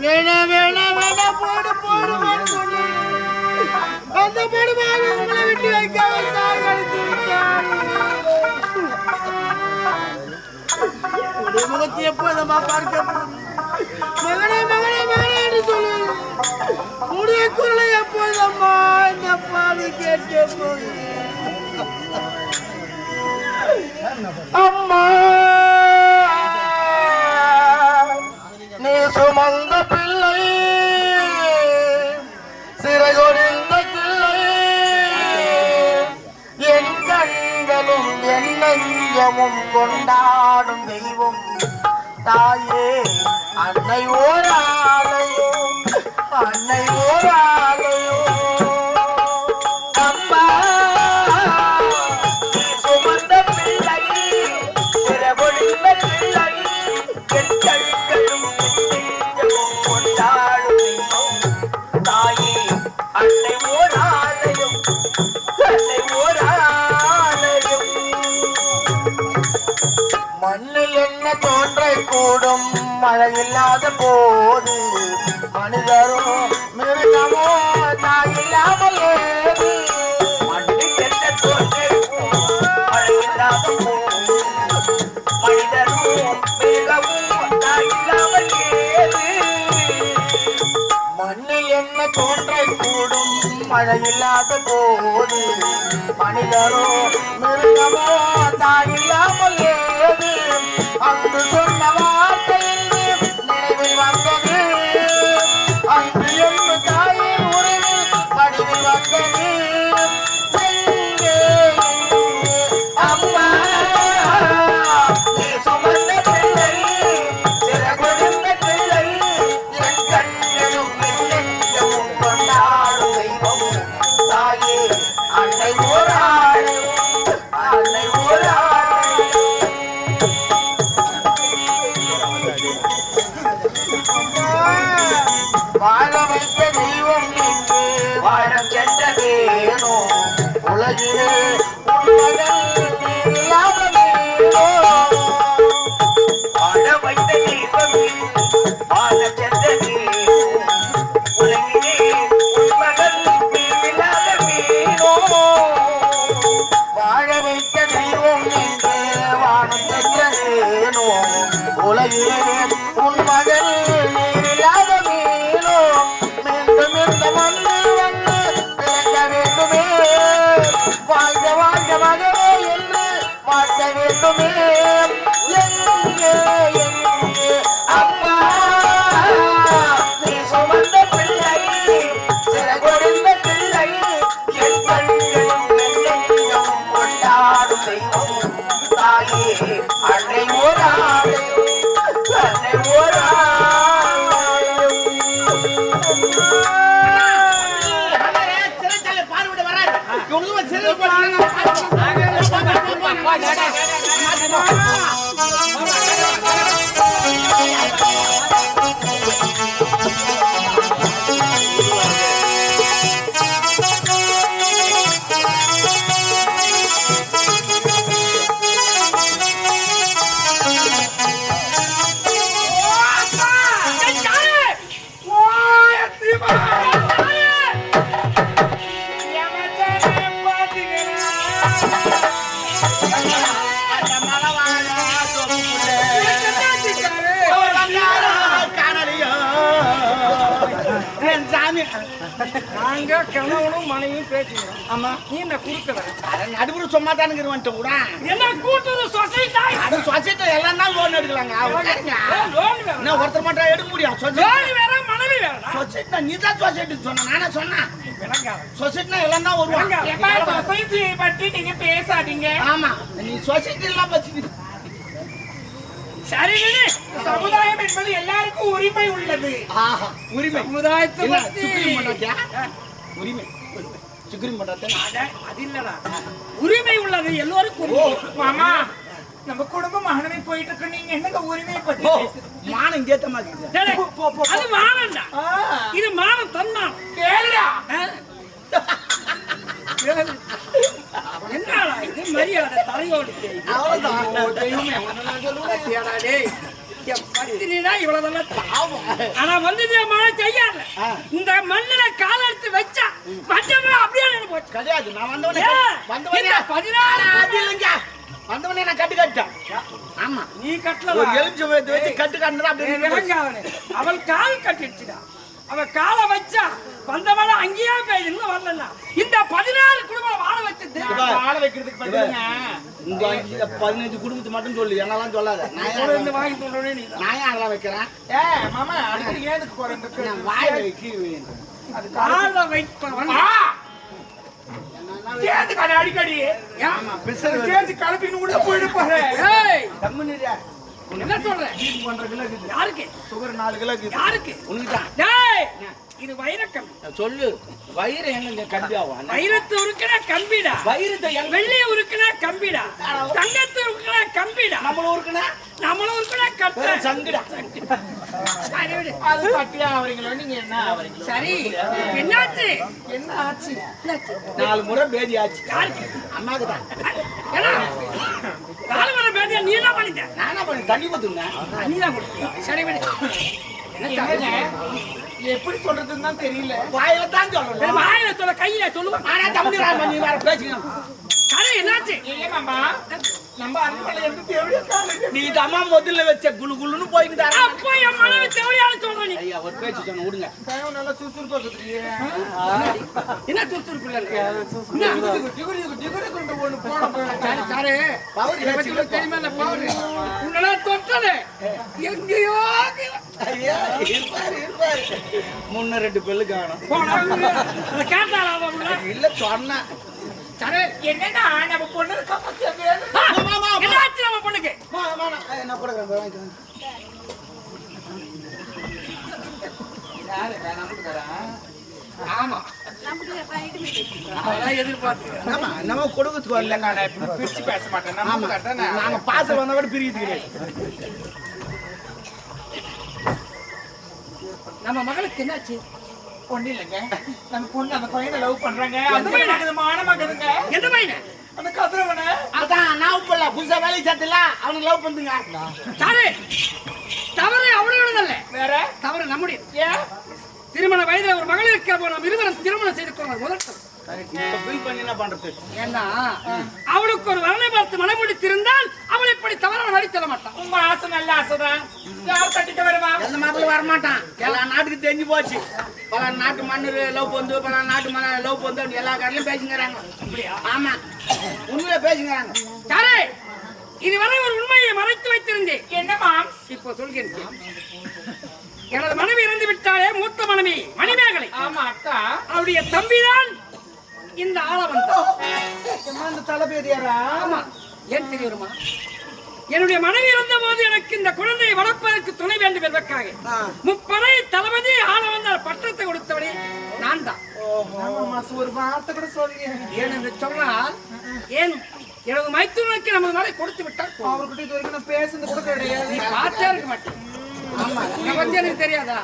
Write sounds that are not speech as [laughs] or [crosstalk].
வேணா வேணா வேணா போடு போடு அந்த படுவாங்க உங்களை விட்டு வைக்காம சாகடித்து விட்டார். உன்னுடைய முகத்தை பார்க்க மகனே மகனே மகனே என்று உடைய குரலை எப்போதம்மா இந்த பாவி போகிறேன்? அம்மா என்னெஞ்சமும் கொண்டாடும் தெய்வம் தாயே அன்னை ஓராலையோ அன்னை ஓராலையோ அம்மா கூடும் மழை இல்லாத போது மனிதரும் மிருகமோ தாயில்லாமல். ஏது மழை இல்லாத போது மனிதரும் மிருகமும் தாயில்லாமல். ஏது மண்ணில் என்ன மழை இல்லாத போது மனிதரோ மிருகமோ தாயில்லாமல். ஏது அங்கு சொன்னவா உலகிலே வேண்டுமே. நாங்க கணவனும் மனைவியும் பேசிக்கிறோம். ஆமா. நீ என்ன சும்மா தானுங்க வந்துட்டு கூட. என்ன கூட்டுறது சொசைட்டி அது சொசைட்டி எல்லாம் தான் லோன் எடுக்கலாங்க. என்ன ஒருத்தர் மட்டும் எடுக்க முடியும்? சொசைட்டி. வேற மனைவி வேற சொசைட்டி நீ தான் சொசைட்டி சொன்ன. நானே சொன்னேன். சொசைட்டினா எல்லாம் தான் வருவாங்க சொசைட்டியை பத்தி நீங்க பேசாதீங்க. ஆமா. நீ சொசைட்டி எல்லாம் வச்சுக்கிட்டு சரி சமுதாயம் என்பது எல்லாருக்கும் உரிமை உள்ளது. உரிமை. சமுதாயத்தை என்ன? உரிமை. பண்றாத்தியா? அட, அது இல்லடா. உரிமை உள்ளது. எல்லோருக்கும். மாமா நம்ம குடும்பம் மகனமே போயிட்டு இருக்கு நீங்க என்னங்க உரிமையை பத்தி? மானம் கேத்த மாதிரி. அது மானம்டா. இது மானம் தன்மானம். கேளுடா. [laughs] என்னடா இது மரியாதை என் பத்தினா இவ்வளவுதான் தாவும். ஆனா வந்து என் மகன் செய்யாத ஆ. இந்த மண்ணுல கால எடுத்து வச்சா மஞ்சள் அப்படியே போச்சு. கிடையாது. நான் வந்தவனே ஏன்? வந்தவனே இந்த பதினாறு அது இல்லைங்க வந்தவனே நான் கட்டு கட்டேன் ஆமா. நீ கட்டல ஒரு எலுமிச்சை வச்சு கட்டு கட்டுனா அப்படியே அவள் கால் கட்டிடுச்சுடா. அவ காலை வச்சா வந்தவன அங்கேயே போய் இன்னும் வரலன்னா இந்த பதினாறு குடும்பம் வாழ பதினஞ்சு குடும்பத்தை மட்டும் சொல்லு என்னெல்லாம் சொல்லாத. நான் வாங்கி நீ நான் ஏன் அதெல்லாம் வைக்கிறேன்? ஏ மாமா அடிக்கடி ஏதுக்கு போறேன் வாயில வைக்க காலை அது அடிக்கடி? ஆமா பிசர் கேட்டு கலப்பின்னு உள்ள போயிட்டு போறேன் ஏய் கம்முனியா என்ன சொல்ற ஹீட் பண்ற கிலோ இருக்குது. யாருக்கு? சுகர் நாலு கிலோ இருக்குது. யாருக்கு? உனக்கு தான். டேய்! இது வைரக்கம் சொல்லு. வயிறு எங்க கம்பி ஆகும் வைரத்து உருக்குனா கம்பிடா. எங்க வெள்ளிய உருக்குனா கம்பிடா. தங்கத்து உருக்குனா கம்பிடா. நம்மளும் இருக்குன்னா நம்மளும் உருக்குனா கட்ட. சங்குடா. அது கட்டியா ஆவறீங்களோ நீங்க என்ன ஆவறீங்களோ சரி. என்னாச்சு? என்ன ஆச்சு? நாலு முறை பேதி ஆச்சு. யாருக்கு? அம்மாக்கு தான். என்ன நீ என்ன பண்ணிட்ட? நானா பண்ணி தண்ணி ஊத்துங்க நீ தான் கொடுத்தியா சரி விடு? எப்படி சொல்றதுன்னு தான் தெரியல. வாயில தான் சொல்லணும் வாயில சொல்ல கையில சொல்லுவா ஆனா தமிழ் ராமன் நீ வேற பேசுங்க. சரி என்னாச்சு? இல்ல மாமா. நம்ம தேவையா நீ அம்மா முதல்ல வச்ச குளு குளுன்னு போய்க்குதா அப்போ என் மனைவி தேவையான சொல்ற நீ. ஐயா ஒரு பேச்சு சொன்ன விடுங்க. நல்லா சுறுசுறுப்பா சுத்துறியே. என்ன சுறுசுறுப்பு இல்ல டிகுரி டிகுரி கொண்டு சரி பவர் இதை தெரியுமா பவர் எங்கேயோ ஐயா இருப்பாரு இருப்பாரு. முன்ன ரெண்டு பெல்லு காணும். அதை கேட்டாளா இல்ல சொன்ன. சரி என்னன்னா நம்ம பொண்ணு என்னாச்சு நம்ம பொண்ணுக்கு? நான் கொடுக்குறேன் ஆமா. அதெல்லாம் எதிர்பார்த்து ஆமா நம்ம கொடுக்கறதுக்கு வரல. நான் பிரிச்சு பேச மாட்டேன். நாங்க பாசல் வந்தா கூட பிரியுது கிடையாது. நம்ம மகளுக்கு என்னாச்சு? பொண்ணு இல்லைங்க நம்ம பொண்ணு அந்த பையனை லவ் பண்றாங்க. அந்த பையனை? மகன் மான மகனுங்க எந்த பையன? அந்த கதிரவனை. அதான் நான் உப்பல்ல புதுசா வேலைக்கு சேர்த்துல அவனுக்கு லவ் பண்ணுங்க சரி தவறு அவளோடதல்ல வேற? தவறு நம்முடைய. ஏன்? திருமண வயதுல ஒரு மகள் இருக்கிற இருவரும் திருமணம் செய்து கொள்வோம் முதல் தவறு. இப்ப பில் பண்ணி என்ன பண்றது? ஏன்னா அவளுக்கு ஒரு வரனை பார்த்து மனம் முடித்திருந்தால் அவள் இப்படி தவறாக நடித்தர மாட்டான் உங்க ஆசை நல்ல ஆசைதான். யார் மாப்பிள்ள வரமாட்டான். எல்லா நாட்டுக்கு தெரிஞ்சு போச்சு. பல நாட்டு மண்ணு லவ் பண்ணு பல நாட்டு மண்ண லவ் அப்படி எல்லா காரிலும் பேசிக்கிறாங்க ஆமா. உண்மையில பேசிக்கிறாங்க சரி இதுவரை ஒரு உண்மையை மறைத்து வைத்திருந்தேன். என்னமா இப்போ சொல்கிறேன். எனது மனைவி இறந்து விட்டாலே மூத்த மனைவி மணிமேகலை. ஆமா அக்கா அவருடைய தம்பிதான் இந்த ஆளவந்தான் அந்த தலைப்பேதியாரா ஆமா. ஏன் தெரியுமா? என்னுடைய மனைவி இருந்த போது எனக்கு இந்த குழந்தையை வளர்ப்பதற்கு துணை வேண்டும் என்பதற்காக. முப்படை தளபதி ஆளவந்தார் பட்டத்தை கொடுத்தவனே நான் தான். ஒரு வார்த்தை கூட சொல்லி ஏன் என்று சொன்னால் ஏன் எனது மைத்துனருக்கு நமது நாளை கொடுத்து விட்டால். அவர்கிட்ட இது வரைக்கும் நான் பேசுனது கூட கிடையாது. நீ பார்த்தே இருக்க மாட்டேன். ஆமா எனக்கு தெரியாதா?